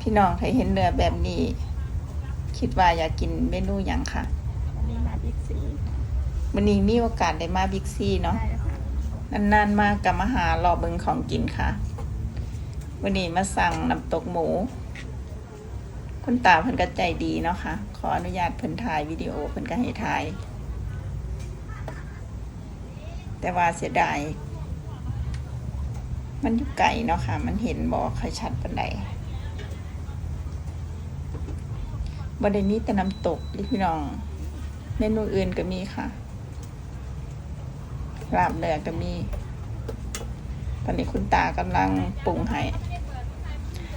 พี่น้องใครเห็นเนื้อแบบนี้ คิดว่าอยากกินเมนูหยังค่ะวันนี้มาบิ๊กซีวันนี้มีโอกาสได้มาบิ๊กซีเนาะได้แล้วค่ะนานๆมากกับมาหารอเบิงของกินค่ะวันนี้มาสั่งน้ำตกหมู คุณตาเพิ่นก็ใจดีเนาะค่ะ ขออนุญาตเพิ่นถ่ายวิดีโอเพิ่นก็ให้ถ่าย แต่ว่าเสียดาย มันอยู่ไกลเนาะค่ะ มันเห็นบ่ค่อยชัดปานใด บ่ได้มีแต่น้ำตกเด้อพี่น้อง เมนูอื่นก็มีค่ะลาบเนื้อก็มี ตอนนี้คุณตากำลังปรุงให้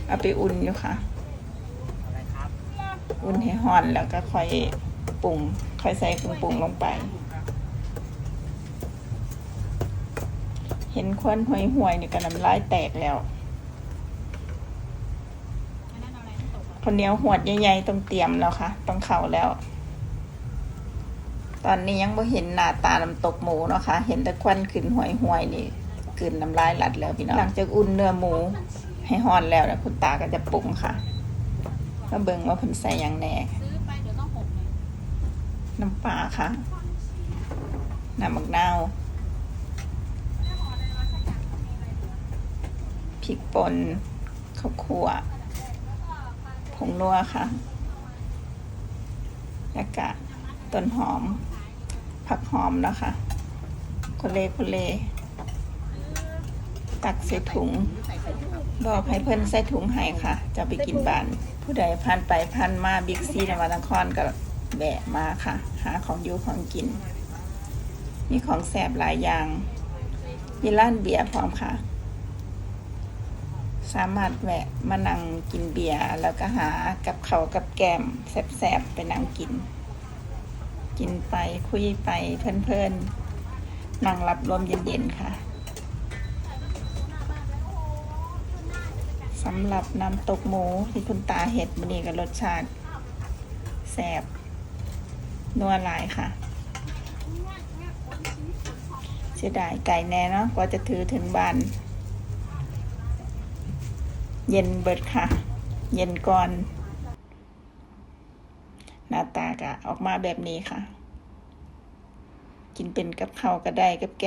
เอาไปอุ่นอยู่ค่ะ อุ่นให้ห่อนแล้วก็ค่อยปรุง ค่อยใส่เครื่องปรุงลงไป เห็นควันห่วยห่วยนี่ก็น้ำลายแตกแล้ว คนเหนียวหวดใหญ่ๆต้องเตรียมแล้วค่ะต้องเข่าแล้ว ตอนนี้ยังไม่เห็นหน้าตาน้ำตกหมูเนาะค่ะเห็นแต่ควันขึ้นห่วยห่วยๆนี่กลืนน้ำลายหลัดแล้วพี่น้องหลังจากอุ่นเนื้อหมู ให้ห่อนแล้วนะคุณตาก็จะปรุงค่ะมาเบิ่งว่าเพิ่นใส่หยังแหน่ซื้อไปเดี๋ยวต้องหกเลยน้ำปลาค่ะน้ำมะนาวพริกป่นข้าวคั่ว ผงนัวค่ะ แล้วก็ต้นหอม ผักหอมนะคะคนเลคนเล ตักใส่ถุงบอกให้เพิ่นใส่ถุงให้ค่ะ จะไปกินบ้าน ผู้ใดผ่านไปผ่านมาบิ๊กซีนวันนครก็แบะมาค่ะ หาของอยู่ของกิน มีของแสบหลายอย่างมีร้านเบียร์พร้อมค่ะ สามารถแวะมานั่งกินเบียร์แล้วก็หากับเขากับแกมแสบๆไปนั่งกิน กินไปคุยไปเพลินๆนั่งรับลมเย็นๆค่ะสำหรับน้ำตกหมูที่คุณตาเห็ดมันนี่กับรสชาติแสบนัวลายค่ะเสียดายไก่แน่เนาะกว่าจะถือถึงบ้าน เย็นเบิดค่ะ เย็นก่อน หน้าตากะออกมาแบบนี้ค่ะ กินเป็นกับข้าวก็ได้กับแก